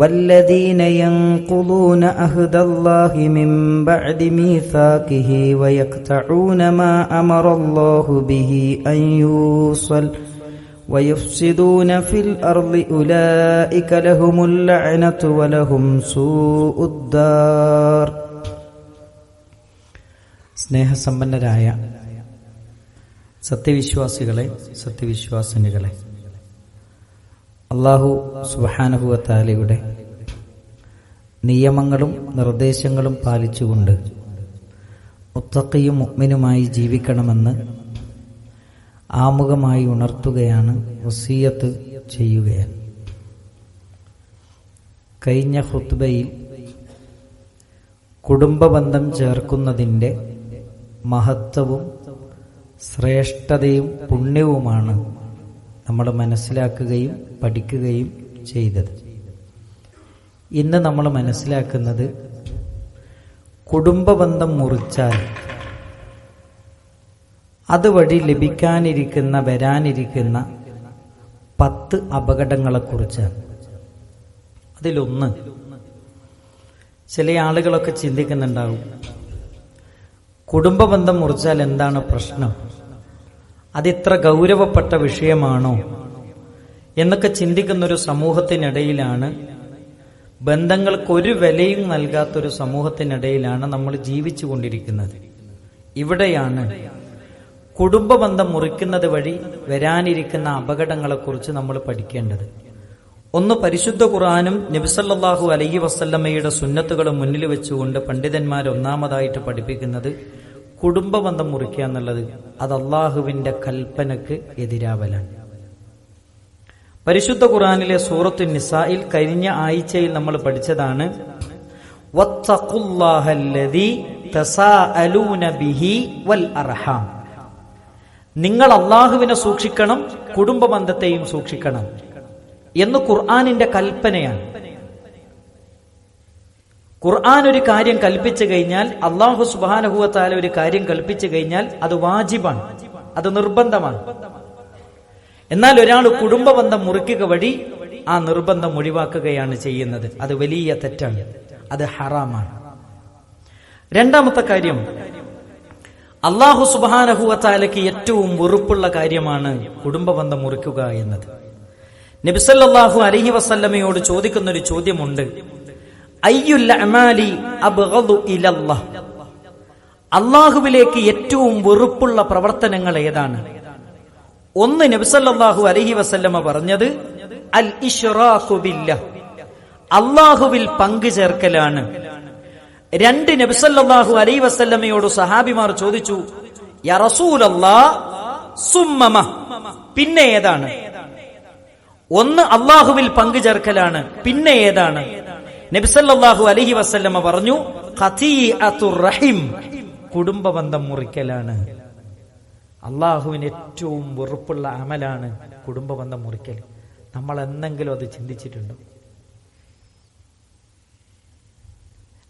والذين ينقضون عهد الله من بعد ميثاقه ويقطعون ما أمر الله به أن يوصل ويفسدون في الأرض أولئك لهم اللعنة ولهم سوء الدار സ്നേഹസമ്പന്നരായ സത്യവിശ്വാസികളെ സത്യവിശ്വാസിനികളെ അള്ളാഹു സുബാനുഭവത്താലയുടെ നിയമങ്ങളും നിർദ്ദേശങ്ങളും പാലിച്ചുകൊണ്ട് മുത്തക്കയും മുഗ്മിനുമായി ജീവിക്കണമെന്ന് ആമുഖമായി ഉണർത്തുകയാണ് വസീയത്ത് ചെയ്യുകയാണ്. കഴിഞ്ഞ ഹുത്ബയിൽ കുടുംബബന്ധം ചേർക്കുന്നതിന്റെ മഹത്വവും ശ്രേഷ്ഠതയും പുണ്യവുമാണ് നമ്മൾ മനസ്സിലാക്കുകയും പഠിക്കുകയും ചെയ്തത്. ഇന്ന് നമ്മൾ മനസ്സിലാക്കുന്നത് കുടുംബബന്ധം മുറിച്ചാൽ അതുവഴി ലഭിക്കാനിരിക്കുന്ന വരാനിരിക്കുന്ന പത്ത് അപകടങ്ങളെക്കുറിച്ചാണ്. അതിലൊന്ന് ചില ആളുകളൊക്കെ ചിന്തിക്കുന്നുണ്ടാവും കുടുംബബന്ധം മുറിച്ചാൽ എന്താണ് പ്രശ്നം? അതിത്ര ഗൗരവപ്പെട്ട വിഷയമാണോ? എന്നൊക്കെ ചിന്തിക്കുന്നൊരു സമൂഹത്തിനിടയിലാണ് ബന്ധങ്ങൾക്ക് ഒരു വിലയും നൽകാത്തൊരു സമൂഹത്തിനിടയിലാണ് നമ്മൾ ജീവിച്ചു കൊണ്ടിരിക്കുന്നത് ഇവിടെയാണ് കുടുംബ ബന്ധം മുറിക്കുന്നത് വഴി വരാനിരിക്കുന്ന അപകടങ്ങളെക്കുറിച്ച് നമ്മൾ പഠിക്കേണ്ടത്. ഒന്ന് പരിശുദ്ധ ഖുറാനും നബിസല്ലാഹു അലൈഹി വസല്ലമ്മയുടെ സുന്നത്തുകളും മുന്നിൽ വെച്ചുകൊണ്ട് പണ്ഡിതന്മാർ ഒന്നാമതായിട്ട് പഠിപ്പിക്കുന്നത് കുടുംബ ബന്ധം മുറിക്കുക എന്നുള്ളത് അത് അള്ളാഹുവിന്റെ കൽപ്പനക്ക് എതിരാവലാണ്. പരിശുദ്ധ ഖുറാനിലെ സൂറത്തു നിസായിൽ കഴിഞ്ഞ ആഴ്ചയിൽ നമ്മൾ പഠിച്ചതാണ് നിങ്ങൾ അള്ളാഹുവിനെ സൂക്ഷിക്കണം കുടുംബ ബന്ധത്തെയും സൂക്ഷിക്കണം എന്ന് ഖുർആാനിന്റെ കൽപ്പനയാണ്. ഖുർആൻ ഒരു കാര്യം കൽപ്പിച്ചു കഴിഞ്ഞാൽ അള്ളാഹു സുബാനഹുവത്താല ഒരു കാര്യം കൽപ്പിച്ചു കഴിഞ്ഞാൽ അത് വാജിബാണ് അത് നിർബന്ധമാണ്. എന്നാൽ ഒരാൾ കുടുംബബന്ധം മുറിക്കുക വഴി ആ നിർബന്ധം ഒഴിവാക്കുകയാണ് ചെയ്യുന്നത്. അത് വലിയ തെറ്റാണ്. അത് ഹറാമാണ്. രണ്ടാമത്തെ കാര്യം അള്ളാഹു സുബാനഹുവത്താലയ്ക്ക് ഏറ്റവും വെറുപ്പുള്ള കാര്യമാണ് കുടുംബബന്ധം മുറിക്കുക എന്നത്. നബിസല്ലാഹു അലഹി വസല്ലമയോട് ചോദിക്കുന്ന ഒരു ചോദ്യമുണ്ട് അള്ളാഹുവിലേക്ക് ഏറ്റവും വെറുപ്പുള്ള പ്രവർത്തനങ്ങൾ ഏതാണ്? ഒന്ന് നബിസല്ലാഹു അലഹി വസല്ലമ പറഞ്ഞത് അൽ ഇഷ്റാഖുബില്ല അള്ളാഹുവിൽ പങ്കു ചേർക്കലാണ്. രണ്ട് നബിസല്ലാഹു അലൈ വസല്ലമ്മയോട് സഹാബിമാർ ചോദിച്ചു സുമ്മമ പിന്നെ ഏതാണ്? ഒന്ന് അള്ളാഹുവിൽ പങ്കു ചേർക്കലാണ് പിന്നെ ഏതാണ്? നബിസല്ലാഹു അലഹി വസല്ലമ്മ പറഞ്ഞു റഹിം. കുടുംബബന്ധം മുറിക്കലാണ്. അള്ളാഹുവിന് ഏറ്റവും വെറുപ്പുള്ള അമലാണ് കുടുംബബന്ധം മുറിക്കൽ. നമ്മൾ എന്തെങ്കിലും അത് ചിന്തിച്ചിട്ടുണ്ടോ.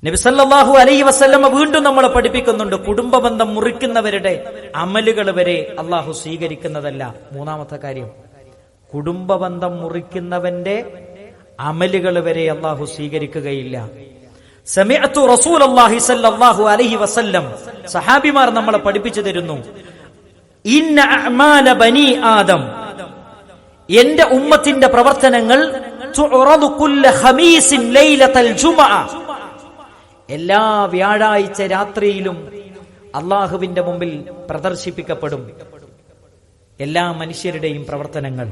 നബിസല്ലാഹു അലൈ വസല്ലമ വീണ്ടും നമ്മളെ പഠിപ്പിക്കുന്നുണ്ട് കുടുംബബന്ധം മുറിക്കുന്നവരുടെ അമലുകൾ വരെ അള്ളാഹു സ്വീകരിക്കുന്നതല്ല. മൂന്നാമത്തെ കാര്യം കുടുംബബന്ധം മുറിക്കുന്നവന്റെ അമലുകൾ വരെ അള്ളാഹു സ്വീകരിക്കുകയില്ല. സമയത്തു റസൂൽ അള്ളാഹി സല്ലാഹു അലഹി വസല്ലം സഹാബിമാർ നമ്മളെ പഠിപ്പിച്ചു തരുന്നു. ബനി ആദം. എന്റെ ഉമ്മത്തിന്റെ പ്രവർത്തനങ്ങൾ എല്ലാ വ്യാഴാഴ്ച രാത്രിയിലും അള്ളാഹുവിന്റെ മുമ്പിൽ പ്രദർശിപ്പിക്കപ്പെടും എല്ലാ മനുഷ്യരുടെയും പ്രവർത്തനങ്ങൾ.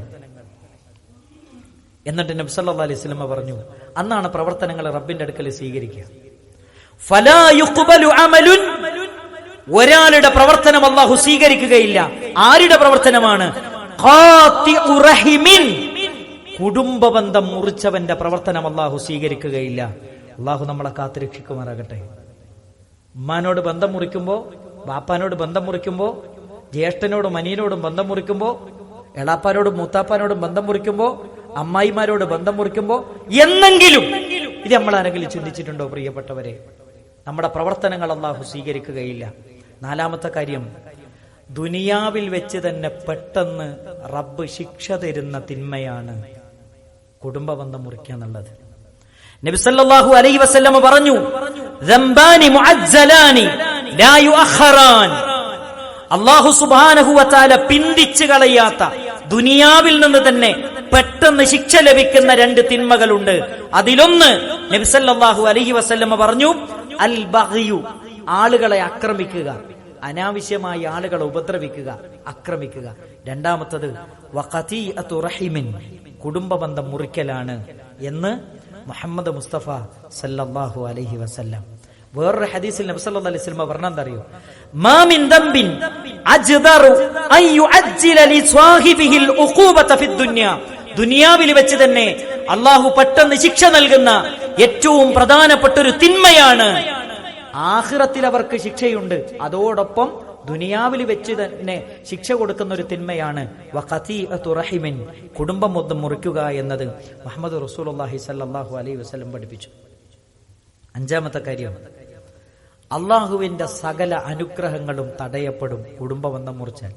എന്നിട്ട് നബ്സല്ലാ അലൈഹി സ്വലമ പറഞ്ഞു അന്നാണ് പ്രവർത്തനങ്ങൾ റബ്ബിന്റെ അടുക്കൽ സ്വീകരിക്കുക. ഒരാളുടെ പ്രവർത്തനം അള്ളാഹു സ്വീകരിക്കുകയില്ല. ആരുടെ പ്രവർത്തനമാണ്? കുടുംബ ബന്ധം മുറിച്ചവന്റെ പ്രവർത്തനം അള്ളാഹു സ്വീകരിക്കുകയില്ല. അള്ളാഹു നമ്മളെ കാത്തുരക്ഷിക്കുമാറാകട്ടെ. ഉമ്മാനോട് ബന്ധം മുറിക്കുമ്പോ ബാപ്പാനോട് ബന്ധം മുറിക്കുമ്പോ ജ്യേഷ്ഠനോടും അനിയനോടും ബന്ധം മുറിക്കുമ്പോ എളാപ്പാനോടും മൂത്താപ്പാനോടും ബന്ധം മുറിക്കുമ്പോ അമ്മായിമാരോട് ബന്ധം മുറിക്കുമ്പോ എന്നെങ്കിലും ഇത് നമ്മൾ ആരെങ്കിലും ചിന്തിച്ചിട്ടുണ്ടോ പ്രിയപ്പെട്ടവരെ? നമ്മുടെ പ്രവർത്തനങ്ങൾ അള്ളാഹു സ്വീകരിക്കുകയില്ല. നാലാമത്തെ കാര്യം ദുനിയാവിൽ വെച്ച് തന്നെ പെട്ടെന്ന് റബ്ബ് ശിക്ഷ തരുന്ന തിന്മയാണ് കുടുംബബന്ധം മുറിക്കുക എന്നുള്ളത്. നബിസല്ലാഹു അലൈ വസല്ലമ പറഞ്ഞു. അള്ളാഹു സുബ്ഹാനഹു വതആല പിന്തിച്ചു കളയാത്ത ദുനിയാവിൽ നിന്ന് തന്നെ പെട്ടെന്ന് ശിക്ഷ ലഭിക്കുന്ന രണ്ട് തിന്മകളുണ്ട്. അതിലൊന്ന് നബിസല്ലാഹു അലഹി വസല്ലമ പറഞ്ഞു അൽ ബഗ്യു ആളുകളെ ആക്രമിക്കുക. അനാവശ്യമായി ആളുകളെ ഉപദ്രവിക്കുക. ആക്രമിക്കുക. രണ്ടാമത്തത് റഹിമിൻ കുടുംബബന്ധം മുറിക്കലാണ് എന്ന് മുഹമ്മദ് മുസ്തഫ സല്ലാഹു അലഹി വസല്ലം. വേറൊരു ഹദീസിൽ നബി സല്ലല്ലാഹു അലൈഹി അറിയോ അജ്ദറു യുഅജ്ജില ലി ഉഖൂബത ദുനിയാവിൽ വെച്ച് തന്നെ അള്ളാഹു പെട്ടെന്ന് ശിക്ഷ നൽകുന്ന ഏറ്റവും പ്രധാനപ്പെട്ട ഒരു തിന്മയാണ് ആഖിറത്തിൽ അവർക്ക് ശിക്ഷയുണ്ട്. അതോടൊപ്പം ദുനിയാവിൽ വെച്ച് തന്നെ ശിക്ഷ കൊടുക്കുന്ന ഒരു തിന്മയാണ് റഹിമിൻ കുടുംബം മൊത്തം മുറിക്കുക എന്നത് മുഹമ്മദ് റസൂലുള്ളാഹി സല്ലല്ലാഹു അലൈഹി വസ്ലം പഠിപ്പിച്ചു. അഞ്ചാമത്തെ കാര്യം അള്ളാഹുവിന്റെ സകല അനുഗ്രഹങ്ങളും തടയപ്പെടും കുടുംബം കുടുംബബന്ധം മുറിച്ചാൽ.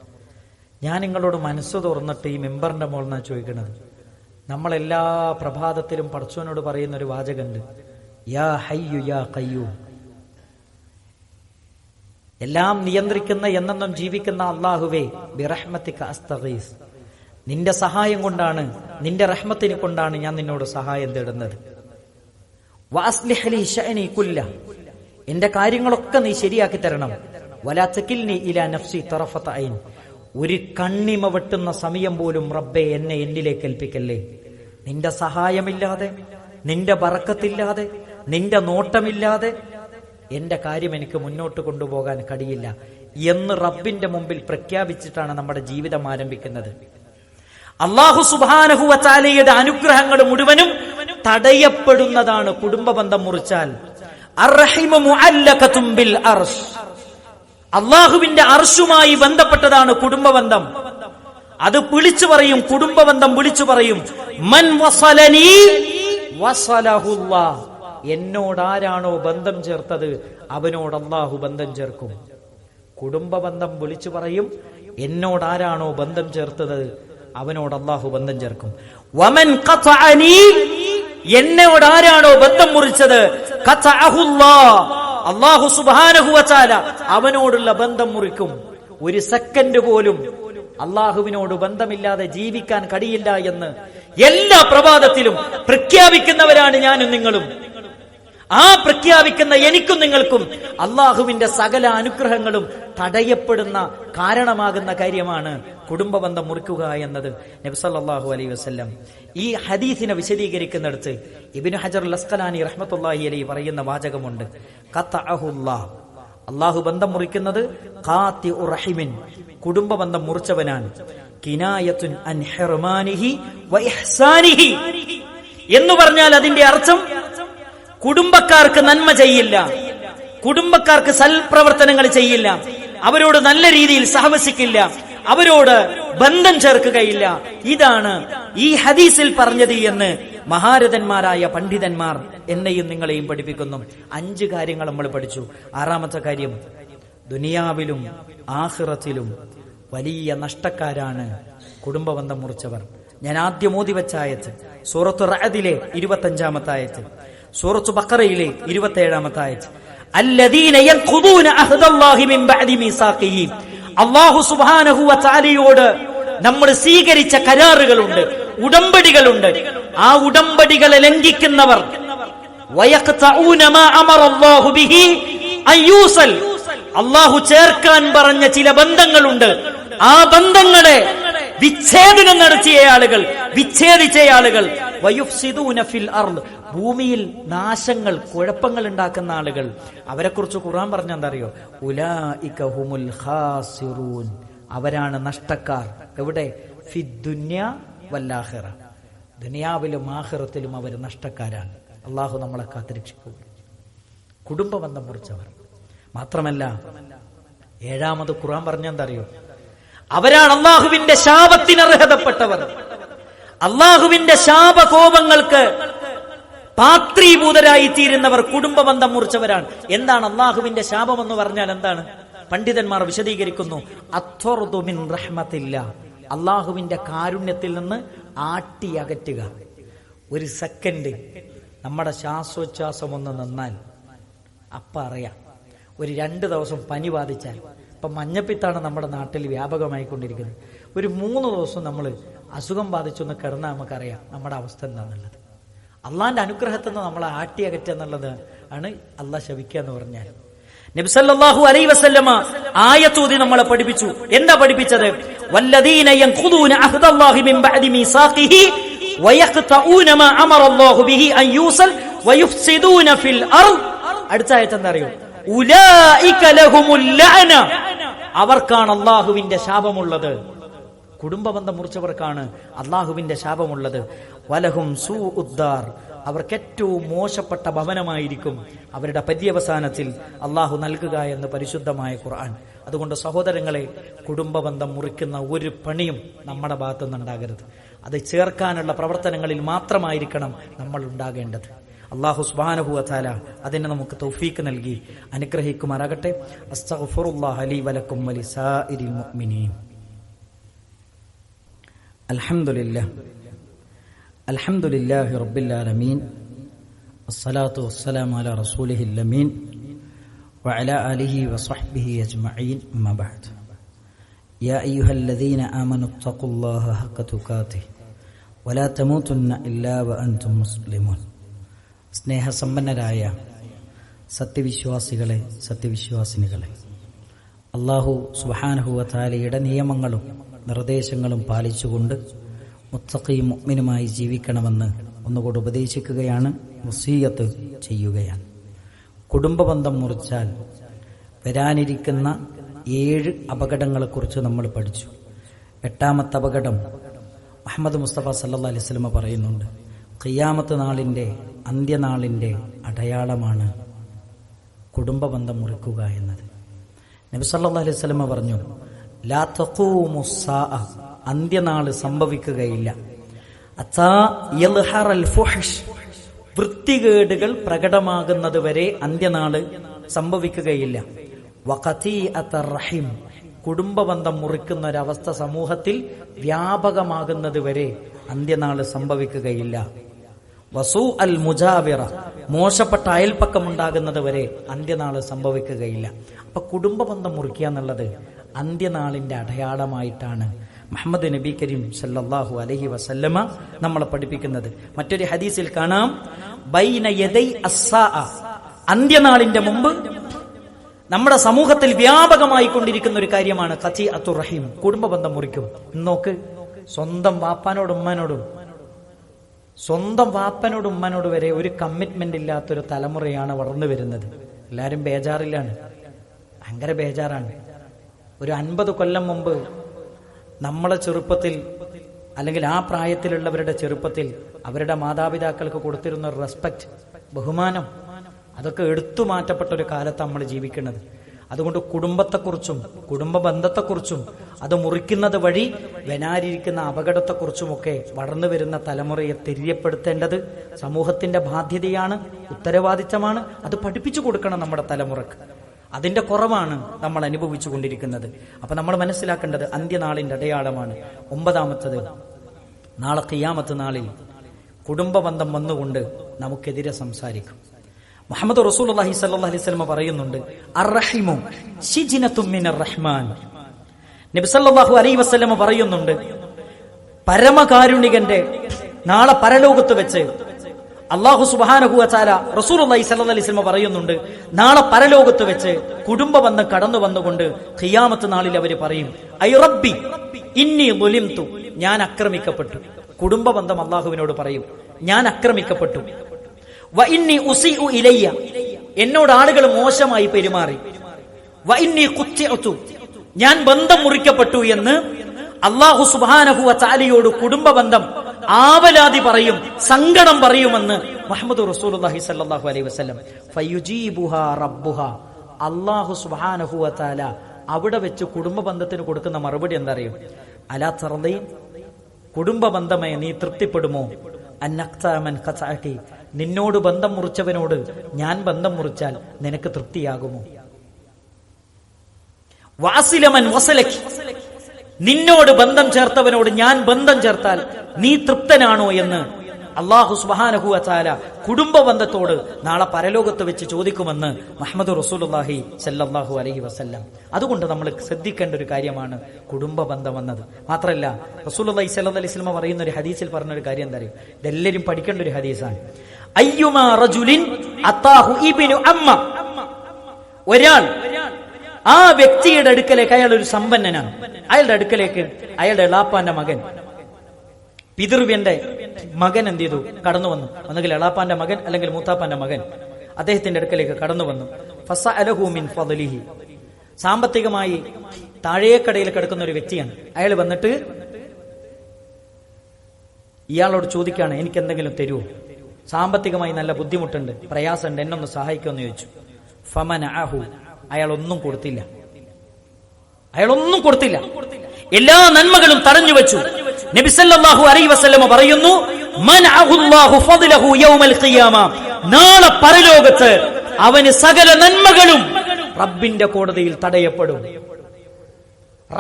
ഞാൻ നിങ്ങളോട് മനസ്സ് തുറന്നിട്ട് ഈ മെമ്പറിന്റെ മുകളിൽ ചോദിക്കുന്നത് നമ്മളെല്ലാ പ്രഭാതത്തിലും പടച്ചോനോട് പറയുന്ന ഒരു വാചകണ്ട് യാ ഹയ്യു യാ കയ്യൂ എല്ലാം നിയന്ത്രിക്കുന്ന എന്നെന്നും ജീവിക്കുന്ന അള്ളാഹുവേ ബിറഹ്മത്തിക അസ്തഗീസ്. നിന്റെ സഹായം കൊണ്ടാണ് നിന്റെ റഹ്മത്തിനെ കൊണ്ടാണ് ഞാൻ നിന്നോട് സഹായം തേടുന്നത്. എന്റെ കാര്യങ്ങളൊക്കെ നീ ശരിയാക്കി തരണം. വലാ തകിൽനി ഇലാ നഫ്സി തറഫത ഐൻ ഒരു കണ്ണിമ വെട്ടുന്ന സമയം പോലും റബ്ബെ എന്നെ എന്നിലേക്ക് ഏൽപ്പിക്കല്ലേ? നിന്റെ സഹായമില്ലാതെ നിന്റെ വറക്കത്തില്ലാതെ നിന്റെ നോട്ടമില്ലാതെ എന്റെ കാര്യം എനിക്ക് മുന്നോട്ട് കൊണ്ടുപോകാൻ കഴിയില്ല എന്ന് റബ്ബിന്റെ മുമ്പിൽ പ്രഖ്യാപിച്ചിട്ടാണ് നമ്മുടെ ജീവിതം ആരംഭിക്കുന്നത്. അള്ളാഹു സുബാനഹുവച്ചാലയുടെ അനുഗ്രഹങ്ങൾ മുഴുവനും തടയപ്പെടുന്നതാണ് കുടുംബ ബന്ധം മുറിച്ചാൽ അള്ളാഹുവിന്റെ അർഷുമായി ബന്ധപ്പെട്ടതാണ് കുടുംബ ബന്ധം അത് വിളിച്ചു പറയും കുടുംബബന്ധം വിളിച്ചു പറയും. മൻ വസലനീ വസലഹുല്ലാ എന്നോടാരാണോ ബന്ധം ചേർത്തത്? അവനോട് അള്ളാഹു ബന്ധം ചേർക്കും. കുടുംബ ബന്ധം വിളിച്ചു പറയും എന്നോടാരാണോ ബന്ധം ചേർത്തത്? അവനോട് അള്ളാഹു ബന്ധം ചേർക്കും. വമൻ എന്നോട് ആരാണോ ബന്ധം മുറിച്ചത്? അള്ളാഹു സുബ്ഹാനഹു വതആല അവനോടുള്ള ബന്ധം മുറിക്കും. ഒരു സെക്കൻഡ് പോലും അള്ളാഹുവിനോട് ബന്ധമില്ലാതെ ജീവിക്കാൻ കഴിയില്ല എന്ന് എല്ലാ പ്രഭാതത്തിലും പ്രഖ്യാപിക്കുന്നവരാണ് ഞാനും നിങ്ങളും. ആ പ്രഖ്യാപിക്കുന്ന എനിക്കും നിങ്ങൾക്കും അള്ളാഹുവിന്റെ സകല അനുഗ്രഹങ്ങളും തടയപ്പെടുന്ന കാരണമാകുന്ന കാര്യമാണ് കുടുംബബന്ധം മുറിക്കുക എന്നത്. നബ്സല്ലാഹു അലൈ വസ്ല്ലം ഈ ഹദീസിനെ വിശദീകരിക്കുന്നിടത്ത് ഇബിന് ഹജർ ലസ്കലാനി റഹ്മത്തുല്ലാഹി അലൈ പറയുന്ന വാചകമുണ്ട്. ഖത്തഅഹുല്ലാ. അള്ളാഹു ബന്ധം മുറിക്കുന്നത് കാത്തി ഉറഹിമിൻ കുടുംബ ബന്ധം മുറിച്ചവനാണ്. കിനായത്തുൻ അൻ ഹെർമാനിഹി എന്ന് പറഞ്ഞാൽ അതിന്റെ അർത്ഥം കുടുംബക്കാർക്ക് നന്മ ചെയ്യില്ല. കുടുംബക്കാർക്ക് സൽപ്രവർത്തനങ്ങൾ ചെയ്യില്ല. അവരോട് നല്ല രീതിയിൽ സഹവസിക്കില്ല. അവരോട് ബന്ധം ചേർക്കുകയില്ല. ഇതാണ് ഈ ഹദീസിൽ പറഞ്ഞത് എന്ന് മഹാരഥന്മാരായ പണ്ഡിതന്മാർ എന്നെയും നിങ്ങളെയും പഠിപ്പിക്കുന്നു. അഞ്ച് കാര്യങ്ങൾ നമ്മൾ പഠിച്ചു. ആറാമത്തെ കാര്യം ദുനിയാവിലും ആഹ്റത്തിലും വലിയ നഷ്ടക്കാരാണ് കുടുംബബന്ധം മുറിച്ചവർ. ഞാൻ ആദ്യം ഓതി വെച്ച ആയത്ത് സൂറത്ത് റഅദിലെ ഇരുപത്തി അഞ്ചാമത്തെ ആയത്ത്. സൂറത്തു ബക്കറയിലെ ഇരുപത്തേഴാമത്തെ ആയത് അള്ളാഹു സുബാനഹുവ ചാലിയോട് നമ്മൾ സ്വീകരിച്ച കരാറുകളുണ്ട് ഉടമ്പടികളുണ്ട്. ആ ഉടമ്പടികളെ ലംഘിക്കുന്നവർ അള്ളാഹു ചേർക്കാൻ പറഞ്ഞ ചില ബന്ധങ്ങളുണ്ട്. ആ ബന്ധങ്ങളെ വിച്ഛേദനം നടത്തിയ ആളുകൾ വിച്ഛേദിച്ച ആളുകൾ. ഭൂമിയിൽ നാശങ്ങൾ കുഴപ്പങ്ങൾ ഉണ്ടാക്കുന്ന ആളുകൾ അവരെ കുറിച്ച് ഖുർആൻ പറഞ്ഞ എന്താ അറിയോ ഖാസിറൂൻ. അവരാണ് നഷ്ടക്കാർ. എവിടെ? വല്ലാഹിറ. ദുനിയാവിലും ആഹിറത്തിലും അവർ നഷ്ടക്കാരാണ്. അള്ളാഹു നമ്മളെ കാത്തിരക്ഷിക്കും. കുടുംബബന്ധം മുറിച്ചവർ. മാത്രമല്ല ഏഴാമത് ഖുർആൻ പറഞ്ഞെന്തറിയോ അവരാണ് അള്ളാഹുവിന്റെ ശാപത്തിന് അർഹതപ്പെട്ടവർ. അള്ളാഹുവിന്റെ ശാപകോപങ്ങൾക്ക് പാത്രീഭൂതരായി തീരുന്നവർ കുടുംബബന്ധം മുറിച്ചവരാണ്. എന്താണ് അള്ളാഹുവിന്റെ ശാപം എന്ന് പറഞ്ഞാൽ എന്താണ്? പണ്ഡിതന്മാർ വിശദീകരിക്കുന്നു അത്വറുദു മിൻ റഹ്മത്തില്ല. അള്ളാഹുവിന്റെ കാരുണ്യത്തിൽ നിന്ന് ആട്ടി അകറ്റുക. ഒരു സെക്കൻഡ്. നമ്മുടെ ശ്വാസോച്ഛ്വാസം ഒന്ന് നിന്നാൽ അപ്പ അറിയാം. ഒരു രണ്ട് ദിവസം പനി ബാധിച്ചാൽ. ഇപ്പൊ മഞ്ഞപ്പിത്താണ് നമ്മുടെ നാട്ടിൽ വ്യാപകമായി കൊണ്ടിരിക്കുന്നത് ഒരു മൂന്ന് ദിവസം നമ്മൾ അസുഖം ബാധിച്ചൊന്ന് കിടന്നാൽ നമുക്കറിയാം നമ്മുടെ അവസ്ഥ എന്താണെന്നുള്ളത് അള്ളാന്റെ അനുഗ്രഹത്തിൽ നിന്ന് നമ്മളെ ആട്ടി അകറ്റുക എന്നുള്ളത് ആണ് അള്ളാഹ് ശവിക്കുക എന്ന് പറഞ്ഞാൽ. നബിസല്ലാഹു അലൈ വസല്ലമ ആയത്തൂതി നമ്മളെ പഠിപ്പിച്ചു. എന്താ പഠിപ്പിച്ചത്? അടുത്ത ആയത്ത് അറിയോ? അവർക്കാണ് അള്ളാഹുവിന്റെ ശാപമുള്ളത്. കുടുംബബന്ധം മുറിച്ചവർക്കാണ് അള്ളാഹുവിന്റെ ശാപമുള്ളത്. വലഹും സു ഉദ്ദാർ അവർക്ക് ഏറ്റവും മോശപ്പെട്ട ഭവനമായിരിക്കും അവരുടെ പര്യവസാനത്തിൽ അള്ളാഹു നൽകുക എന്ന് പരിശുദ്ധമായ ഖുർആൻ. അതുകൊണ്ട് സഹോദരങ്ങളെ കുടുംബബന്ധം മുറിക്കുന്ന ഒരു പണിയും നമ്മുടെ ഭാഗത്തുനിന്നുണ്ടാകരുത്. അത് ചേർക്കാനുള്ള പ്രവർത്തനങ്ങളിൽ മാത്രമായിരിക്കണം നമ്മൾ ഉണ്ടാകേണ്ടത്. അള്ളാഹു സുബാനഹു അത്താല അതിനെ നമുക്ക് തൗഫീക്ക് നൽകി അനുഗ്രഹിക്കുമാറാകട്ടെ. അസ്തഗ്ഫിറുല്ലാഹ അലി വലക്കും വലിസാഇരിൽ മുഅ്മിനീൻ. الحمد لله الحمد لله رب العالمين الصلاة والسلام على رسوله الأمين وعلى آله وصحبه أجمعين أما بعد يا أيها الذين آمنوا اتقوا الله حق تقاته ولا تموتن إلا وأنتم مسلمون സ്നേഹസമ്പന്നരായ സത്യവിശ്വാസികളെ സത്യവിശ്വാസിനികളെ അള്ളാഹു സുബാനഹുവത്താലയുടെ നിയമങ്ങളും നിർദ്ദേശങ്ങളും പാലിച്ചുകൊണ്ട് മുത്തഖയും മുഗ്മിനുമായി ജീവിക്കണമെന്ന് ഒന്നുകൂടെ ഉപദേശിക്കുകയാണ് മുസീയത്ത് ചെയ്യുകയാണ്. കുടുംബബന്ധം മുറിച്ചാൽ വരാനിരിക്കുന്ന ഏഴ് അപകടങ്ങളെക്കുറിച്ച് നമ്മൾ പഠിച്ചു. എട്ടാമത്തെ അപകടം അഹമ്മദ് മുസ്തഫ സല്ലാ അലൈഹി സ്വലമ പറയുന്നുണ്ട്. ഖിയാമത്ത് നാളിന്റെ അന്ത്യനാളിന്റെ അടയാളമാണ് കുടുംബബന്ധം മുറിക്കുക എന്നത്. നബി സല്ലാ സ്വലമ പറഞ്ഞു അന്ത്യനാൾ സംഭവിക്കുകയില്ല. വൃത്തികേടുകൾ പ്രകടമാകുന്നത് വരെ അന്ത്യനാൾ സംഭവിക്കുകയില്ല. റഹിം. കുടുംബബന്ധം മുറിക്കുന്ന ഒരവസ്ഥ സമൂഹത്തിൽ വ്യാപകമാകുന്നത് വരെ അന്ത്യനാൾ സംഭവിക്കുകയില്ല. വസു അൽ മുജാവിറ മോശപ്പെട്ട അയൽപ്പക്കം ഉണ്ടാകുന്നത് വരെ അന്ത്യനാൾ സംഭവിക്കുകയില്ല. അപ്പൊ കുടുംബബന്ധം മുറിക്കുക എന്നുള്ളത് അന്ത്യനാളിന്റെ അടയാളമായിട്ടാണ് മുഹമ്മദ് നബി കരീം സല്ലാഹു അലഹി വസല്ലമ നമ്മളെ പഠിപ്പിക്കുന്നത്. മറ്റൊരു ഹദീസിൽ കാണാം. അന്ത്യനാളിന്റെ മുമ്പ് നമ്മുടെ സമൂഹത്തിൽ വ്യാപകമായി കൊണ്ടിരിക്കുന്ന ഒരു കാര്യമാണ് ഖത്തി അത്തുർ റഹീം. കുടുംബ ബന്ധം മുറിക്കും. നോക്ക്. സ്വന്തം വാപ്പാനോടും ഉമ്മനോടും. സ്വന്തം വാപ്പനോടും ഉമ്മനോടും വരെ ഒരു കമ്മിറ്റ്മെന്റ് ഇല്ലാത്തൊരു തലമുറയാണ് വളർന്നു വരുന്നത്. എല്ലാരും ബേജാറിലാണ്. ഭയങ്കര ബേജാറാണ്. ഒരു അൻപത് കൊല്ലം മുമ്പ് നമ്മളെ ചെറുപ്പത്തിൽ അല്ലെങ്കിൽ ആ പ്രായത്തിലുള്ളവരുടെ ചെറുപ്പത്തിൽ അവരുടെ മാതാപിതാക്കൾക്ക് കൊടുത്തിരുന്ന റെസ്പെക്ട് ബഹുമാനം അതൊക്കെ എടുത്തു മാറ്റപ്പെട്ട ഒരു കാലത്ത് നമ്മൾ ജീവിക്കുന്നത്. അതുകൊണ്ട് കുടുംബത്തെക്കുറിച്ചും കുടുംബ ബന്ധത്തെക്കുറിച്ചും അത് മുറിക്കുന്നത് വഴി വനാരിയിരിക്കുന്ന അപകടത്തെക്കുറിച്ചുമൊക്കെ വളർന്നു വരുന്ന തലമുറയെ തെര്യപ്പെടുത്തേണ്ടത് സമൂഹത്തിന്റെ ബാധ്യതയാണ് ഉത്തരവാദിത്തമാണ്. അത് പഠിപ്പിച്ചു കൊടുക്കണം നമ്മുടെ തലമുറയ്ക്ക്. അതിന്റെ കുറവാണ് നമ്മൾ അനുഭവിച്ചു കൊണ്ടിരിക്കുന്നത് അപ്പൊ നമ്മൾ മനസ്സിലാക്കേണ്ടത് അന്ത്യനാളിന്റെ അടയാളമാണ്. ഒമ്പതാമത്തത് നാളെ കയ്യാമത്ത് നാളിൽ കുടുംബ ബന്ധം വന്നുകൊണ്ട് നമുക്കെതിരെ സംസാരിക്കും. മുഹമ്മദ് റസൂൽ അലഹി സല്ലാ അലൈഹി സ്വലമ പറയുന്നുണ്ട് റഹ്മാൻ നബി അലൈ അലൈഹി വസല്ലമ പറയുന്നുണ്ട് പരമകാരുണികന്റെ നാളെ പരലോകത്ത് വെച്ച് അള്ളാഹു സുബാനഹുവ ചാല റസൂൽ അള്ളഹി സല്ല അലൈഹി സ്വലമ പറയുന്നുണ്ട് നാളെ പരലോകത്ത് വെച്ച് കുടുംബ ബന്ധം കടന്നു വന്നുകൊണ്ട് ഖിയാമത്ത് നാളിൽ അവർ പറയും ഐ റബ്ബി ഇന്നി മുലിംതു ഞാൻ ആക്രമിക്കപ്പെട്ടു കുടുംബ ബന്ധം അള്ളാഹുവിനോട് പറയും ഞാൻ ആക്രമിക്കപ്പെട്ടു വ ഇന്നി ഉസിഉ ഇലയ്യ എന്നോട് ആളുകൾ മോശമായി പെരുമാറി. വ ഇന്നി ഞാൻ ബന്ധം മുറിക്കപ്പെട്ടു എന്ന് അള്ളാഹു സുബാനഹുവ ചാലിയോട് കുടുംബ ബന്ധം ആവലാതി പറയും സങ്കടം പറയുമെന്ന് മുഹമ്മദ് റസൂലുള്ളാഹി സ്വല്ലല്ലാഹു അലൈഹി റബ്ബുഹ. അള്ളാഹു സുബാനഹുവ ചാല അവിടെ വെച്ച് കുടുംബ ബന്ധത്തിന് കൊടുക്കുന്ന മറുപടി എന്താ അറിയും അലാ തറദീൻ കുടുംബ ബന്ധമേ നീ തൃപ്തിപ്പെടുമോ? അന്നക്താമൻ ഖസാക്കി നിന്നോട് ബന്ധം മുറിച്ചവനോട് ഞാൻ ബന്ധം മുറിച്ചാൽ നിനക്ക് തൃപ്തിയാകുമോ? വാസിലമൻ വസലക്കി നിന്നോട് ബന്ധം ചേർത്തവനോട് ഞാൻ ബന്ധം ചേർത്താൽ നീ തൃപ്തനാണോ എന്ന് അള്ളാഹു സുബാനഹു അച്ചാല കുടുംബ ബന്ധത്തോട് നാളെ പരലോകത്ത് വെച്ച് ചോദിക്കുമെന്ന് മുഹമ്മദ് റസൂലുല്ലാഹി സല്ലാഹു അലഹി വസ്ല്ലാം. അതുകൊണ്ട് നമ്മൾ ശ്രദ്ധിക്കേണ്ട ഒരു കാര്യമാണ് കുടുംബ ബന്ധം എന്നത്. മാത്രമല്ല റസൂലുള്ളാഹി സല്ലാ അലൈഹി വസല്ലം പറയുന്ന ഒരു ഹദീസിൽ പറഞ്ഞ ഒരു കാര്യം എന്താ അറിയും? ഇതെല്ലാവരും പഠിക്കേണ്ട ഒരു ഹദീസാണ്. ഒരാൾ ആ വ്യക്തിയുടെ അടുക്കലേക്ക് അയാൾ ഒരു സമ്പന്നനാണ്. അയാളുടെ അടുക്കലേക്ക് അയാളുടെ എളാപ്പാന്റെ മകൻ. പിതൃവ്യന്റെ മകൻ എന്ത് ചെയ്തു? കടന്നു വന്നു. ഒന്നുകിൽ എളാപ്പാന്റെ മകൻ അല്ലെങ്കിൽ മൂത്താപ്പാന്റെ മകൻ. അദ്ദേഹത്തിന്റെ അടുക്കലേക്ക് കടന്നു വന്നു. ഫസ അലഹൂമിൻ ഫലിഹി സാമ്പത്തികമായി താഴേക്കടയിൽ കിടക്കുന്ന ഒരു വ്യക്തിയാണ്. അയാൾ വന്നിട്ട് ഇയാളോട് ചോദിക്കാണ് എനിക്ക് എന്തെങ്കിലും തരുമോ സാമ്പത്തികമായി നല്ല ബുദ്ധിമുട്ടുണ്ട് പ്രയാസമുണ്ട് എന്നൊന്ന് സഹായിക്കുമെന്ന് ചോദിച്ചു. ഫമൻ അയാൾ ഒന്നും കൊടുത്തില്ല. അയാൾ ഒന്നും കൊടുത്തില്ല. എല്ലാ നന്മകളും തടഞ്ഞു വെച്ചു. നബിസല്ലാഹു അലൈ വസ്ലമ പറയുന്നു നാളെ പരലോകത്ത് അവന് സകല നന്മകളും റബ്ബിന്റെ കോടതിയിൽ തടയപ്പെടും.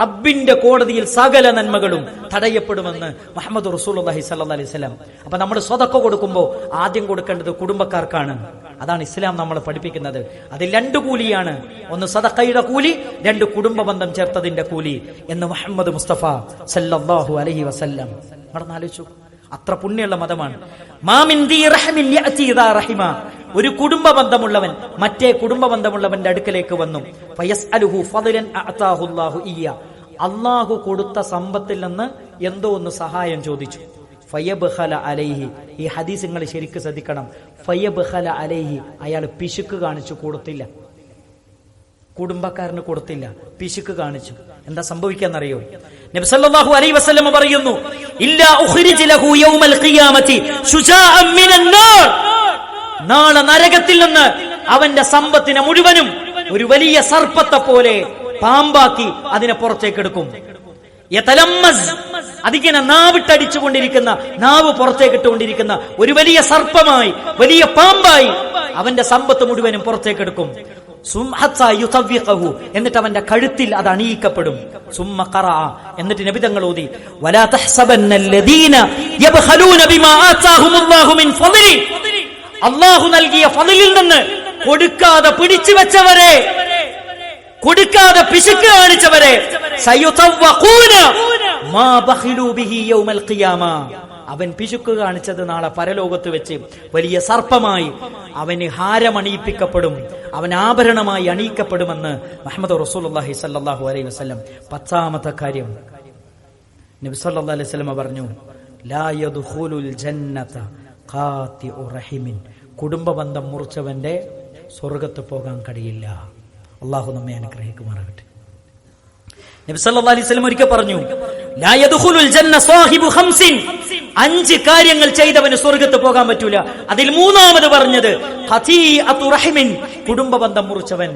റബ്ബിന്റെ കോടതിയിൽ സകല നന്മകളും തടയപ്പെടുമെന്ന് മുഹമ്മദ് റസൂൽ അലൈഹി വസല്ലം. അപ്പൊ നമ്മൾ സ്വതക്ക കൊടുക്കുമ്പോൾ ആദ്യം കൊടുക്കേണ്ടത് കുടുംബക്കാർക്കാണ്. അതാണ് ഇസ്ലാം നമ്മൾ പഠിപ്പിക്കുന്നത്. അതിൽ രണ്ട് കൂലിയാണ്. ഒന്ന് സദക്കയുടെ കൂലി രണ്ട് കുടുംബ ബന്ധം ചേർത്തതിന്റെ കൂലി എന്ന് മുഹമ്മദ് മുസ്തഫ സല്ലാഹു അലഹി വസല്ലം. ആലോചിച്ചു അത്ര പുണ്യമുള്ള മതമാണ്. ഒരു കുടുംബ ബന്ധമുള്ളവൻ മറ്റേ കുടുംബ ബന്ധമുള്ളവന്റെ അടുക്കലേക്ക് വന്നു. അള്ളാഹു കൊടുത്ത സമ്പത്തിൽ നിന്ന് എന്തോ ഒന്ന് സഹായം ചോദിച്ചു. ഫയബ്ഖല അലൈഹി. ഈ ഹദീസ് നിങ്ങൾ ശരിക്കും ശ്രദ്ധിക്കണം. ഫയബ്ഖല അലൈഹി അയാൾ പിശുക്ക് കാണിച്ചു കൊടുത്തില്ല. കുടുംബക്കാരന് കൊടുത്തില്ല പിശുക്ക് കാണിച്ചു. എന്താ സംഭവിക്കാന്നറിയോ? നബി സല്ലല്ലാഹു അലൈഹി വസല്ലം പറയുന്നു നാളെ നരകത്തിൽ നിന്ന് അവന്റെ സമ്പത്തിനെ മുഴുവനും ഒരു വലിയ സർപ്പത്തെ പോലെ പാമ്പാക്കി അതിനെ പുറത്തേക്ക് എടുക്കും യതലമ്മസ് അതിങ്ങനെ നാവിട്ടടിച്ചുകൊണ്ടിരിക്കുന്ന നാവ് പുറത്തേക്ക് ഇട്ടുകൊണ്ടിരിക്കുന്ന ഒരു വലിയ സർപ്പമായി വലിയ പാമ്പായി അവന്റെ സമ്പത്ത് മുഴുവനും പുറത്തേക്ക് എടുക്കും. എന്നിട്ട് അവന്റെ കഴുത്തിൽ അത് അണിയിക്കപ്പെടും സുമ്മ ഖറഅ. എന്നിട്ട് ഓതി ആതാഹുമുല്ലാഹു മിൻ ഫദ്ലി അള്ളാഹു നൽകിയ ഫതിലിൽ നിന്ന് കൊടുക്കാതെ പിടിച്ചു വെച്ചവരെ കൊടുക്കാതെ പിശുക്ക് കാണിച്ചവരെ അവൻ പിശുക്ക് കാണിച്ചത് നാളെ പരലോകത്ത് വെച്ച് വലിയ സർപ്പമായി അവന് ഹാരമണിയിപ്പിക്കപ്പെടും അവൻ ആഭരണമായി അണിയിക്കപ്പെടുമെന്ന് മുഹമ്മദ് റസൂലുള്ളാഹി സല്ലാഹു അലൈഹി വസ്ലം പത്താമത്തെ കാര്യം. നബി സല്ലല്ലാഹു അലൈഹി വസല്ലം പറഞ്ഞു ലാ യദ്ഖുലുൽ ജന്നത ഖാതിഉ റഹിമിൻ. കുടുംബ ബന്ധം മുറിച്ചവന്റെ സ്വർഗത്ത് പോകാൻ കഴിയില്ല. അള്ളാഹു നമ്മെ അനുഗ്രഹിക്കുമാറാകട്ടെ. ഒരിക്കൽ പറഞ്ഞു അഞ്ച് കാര്യങ്ങൾ ചെയ്തവന് സ്വർഗത്ത് പോകാൻ പറ്റൂല. അതിൽ മൂന്നാമത് പറഞ്ഞത് കുടുംബ ബന്ധം മുറിച്ചവൻ.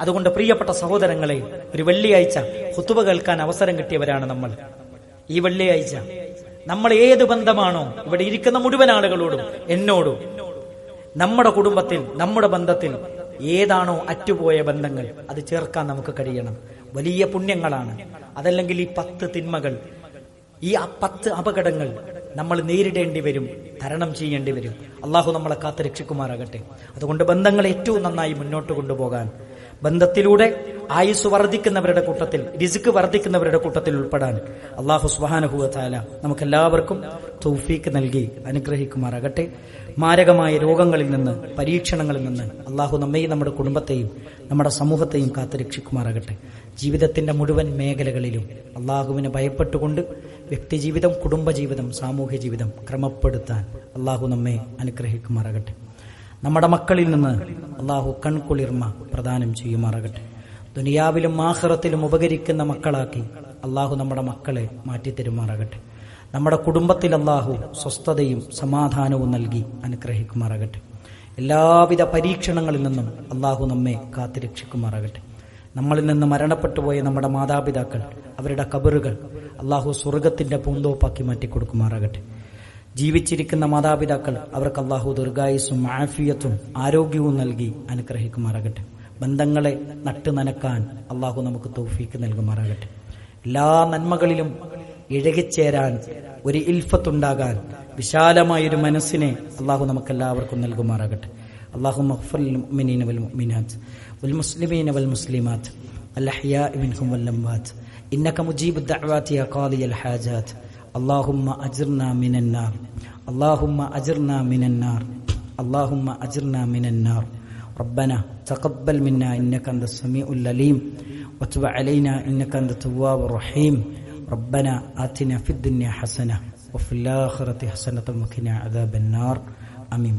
അതുകൊണ്ട് പ്രിയപ്പെട്ട സഹോദരങ്ങളെ ഒരു വെള്ളിയാഴ്ച കുത്തുവ കേൾക്കാൻ അവസരം കിട്ടിയവരാണ് നമ്മൾ. ഈ വെള്ളിയാഴ്ച നമ്മൾ ഏത് ബന്ധമാണോ ഇവിടെ ഇരിക്കുന്ന മുഴുവൻ ആളുകളോടും എന്നോടും നമ്മുടെ കുടുംബത്തിൽ നമ്മുടെ ബന്ധത്തിൽ ഏതാണോ അറ്റുപോയ ബന്ധങ്ങൾ അത് ചേർക്കാൻ നമുക്ക് കഴിയണം. വലിയ പുണ്യങ്ങളാണ്. അതല്ലെങ്കിൽ ഈ പത്ത് തിന്മകൾ ഈ പത്ത് അപകടങ്ങൾ നമ്മൾ നേരിടേണ്ടി വരും തരണം ചെയ്യേണ്ടി വരും. അള്ളാഹു നമ്മളെ കാത്ത് രക്ഷിക്കുമാറാകട്ടെ. അതുകൊണ്ട് ബന്ധങ്ങൾ ഏറ്റവും നന്നായി മുന്നോട്ട് കൊണ്ടുപോകാൻ ബന്ധത്തിലൂടെ ആയുസ് വർദ്ധിക്കുന്നവരുടെ കൂട്ടത്തിൽ രിസുക്ക് വർദ്ധിക്കുന്നവരുടെ കൂട്ടത്തിൽ ഉൾപ്പെടാൻ അള്ളാഹു സുബാനഹുല നമുക്കെല്ലാവർക്കും തൗഫീക്ക് നൽകി അനുഗ്രഹിക്കുമാറാകട്ടെ. മാരകമായ രോഗങ്ങളിൽ നിന്ന് പരീക്ഷണങ്ങളിൽ നിന്ന് അള്ളാഹു നമ്മയും നമ്മുടെ കുടുംബത്തെയും നമ്മുടെ സമൂഹത്തെയും കാത്തു രക്ഷിക്കുമാറാകട്ടെ ജീവിതത്തിന്റെ മുഴുവൻ മേഖലകളിലും അള്ളാഹുവിനെ ഭയപ്പെട്ടുകൊണ്ട് വ്യക്തിജീവിതം കുടുംബജീവിതം സാമൂഹ്യ ജീവിതം ക്രമപ്പെടുത്താൻ അള്ളാഹു നമ്മെ അനുഗ്രഹിക്കുമാറാകട്ടെ. നമ്മുടെ മക്കളിൽ നിന്ന് അള്ളാഹു കൺകുളിർമ പ്രദാനം ചെയ്യുമാറാകട്ടെ. ദുനിയാവിലും ആഹ്റത്തിലും ഉപകരിക്കുന്ന മക്കളാക്കി അള്ളാഹു നമ്മുടെ മക്കളെ മാറ്റിത്തരുമാറാകട്ടെ. നമ്മുടെ കുടുംബത്തിൽ അള്ളാഹു സ്വസ്ഥതയും സമാധാനവും നൽകി അനുഗ്രഹിക്കുമാറാകട്ടെ. എല്ലാവിധ പരീക്ഷണങ്ങളിൽ നിന്നും അള്ളാഹു നമ്മെ കാത്തുരക്ഷിക്കുമാറാകട്ടെ. നമ്മളിൽ നിന്ന് മരണപ്പെട്ടുപോയ നമ്മുടെ മാതാപിതാക്കൾ അവരുടെ കബറുകൾ അള്ളാഹു സ്വർഗത്തിന്റെ പൂന്തോപ്പാക്കി മാറ്റിക്കൊടുക്കുമാറാകട്ടെ. ജീവിച്ചിരിക്കുന്ന മാതാപിതാക്കൾ അവർക്ക് അള്ളാഹു ദീർഘായുസും ആഫിയത്തും ആരോഗ്യവും നൽകി അനുഗ്രഹിക്കുമാറാകട്ടെ. ബന്ധങ്ങളെ നട്ടു നനക്കാൻ അള്ളാഹു നമുക്ക് തൗഫീക്ക് നൽകുമാറാകട്ടെ. എല്ലാ നന്മകളിലും ഇഴകിച്ചേരാൻ ഒരു ഇൽഫത്തുണ്ടാകാൻ വിശാലമായൊരു മനസ്സിനെ അള്ളാഹു നമുക്കെല്ലാവർക്കും നൽകുമാറാകട്ടെ അള്ളാഹു മഹ്ഫുൽമിനീൻ വൽ മുഅ്മിനാത്ത് വൽ മുസ്ലിമീൻ വൽ മുസ്ലിമാത്ത് الأحياء منهم والأموات إنك مجيب الدعوات يا قاضي الحاجات اللهم أجرنا من النار اللهم أجرنا من النار اللهم أجرنا من النار ربنا تقبل منا إنك أنت السميع العليم وتب علينا إنك أنت التواب الرحيم ربنا آتنا في الدنيا حسنة وفي الآخرة حسنة وقنا عذاب النار. آمين